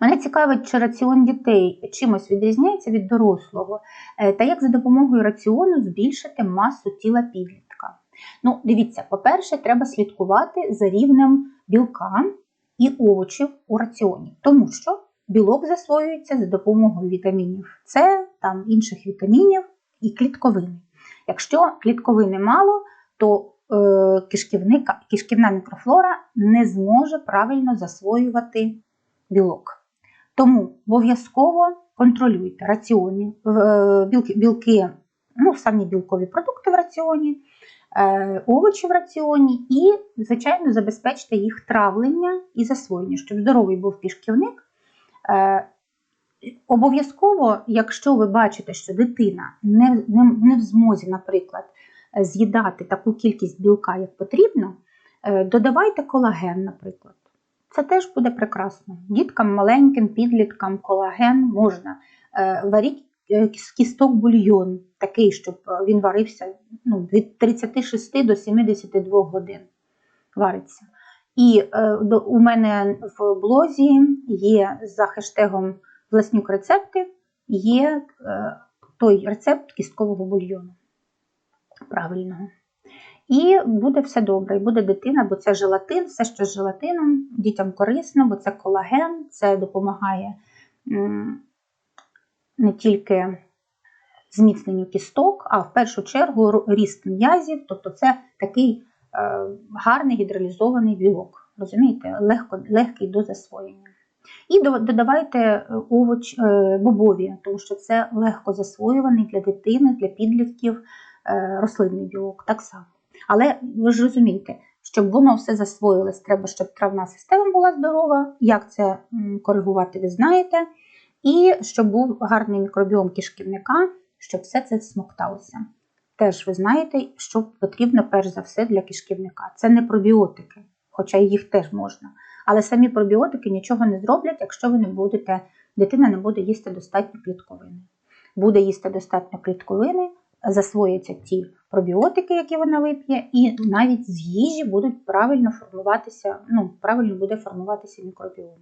Мене цікавить, чи раціон дітей чимось відрізняється від дорослого, е, та як за допомогою раціону збільшити масу тіла підлітка. Ну, дивіться, по-перше, треба слідкувати за рівнем білка і овочів у раціоні, тому що білок засвоюється за допомогою вітамінів С, там інших вітамінів і клітковини. Якщо клітковини мало, то е, кишківна мікрофлора не зможе правильно засвоювати білок. Тому обов'язково контролюйте раціоні, е, білки, білки, ну, самі білкові продукти в раціоні, е, овочі в раціоні і, звичайно, забезпечте їх травлення і засвоєння, щоб здоровий був кишківник. Е, Обов'язково, якщо ви бачите, що дитина не, не, не в змозі, наприклад, з'їдати таку кількість білка, як потрібно, додавайте колаген, наприклад. Це теж буде прекрасно. Діткам маленьким, підліткам колаген можна. Е, Варіть е, кісток бульйон, такий, щоб він варився ну, від 36 до 72 годин. Вариться. І е, до- у мене в блозі є за хештегом Власнюк рецепти, є е, той рецепт кісткового бульйону. Правильного. І буде все добре, і буде дитина, бо це желатин, все, що з желатином, дітям корисно, бо це колаген, це допомагає не тільки зміцненню кісток, а в першу чергу ріст м'язів, тобто це такий е, гарний гідролізований білок. Розумієте, Легко, легкий до засвоєння. І додавайте е, овоч е, бобові, тому що це легко засвоюваний для дитини, для підлітків рослинний білок так само. Але ви ж розумієте, щоб воно все засвоїлось, треба, щоб травна система була здорова. Як це коригувати, ви знаєте. І щоб був гарний мікробіом кишківника, щоб все це смокталося. Теж ви знаєте, що потрібно перш за все для кишківника. Це не пробіотики, хоча їх теж можна. Але самі пробіотики нічого не зроблять, якщо ви не будете, дитина не буде їсти достатньо клітковини. Буде їсти достатньо клітковини, засвояться ті пробіотики, які вона вип'є, і навіть з їжі будуть правильно формуватися, ну, правильно буде формуватися мікробіом.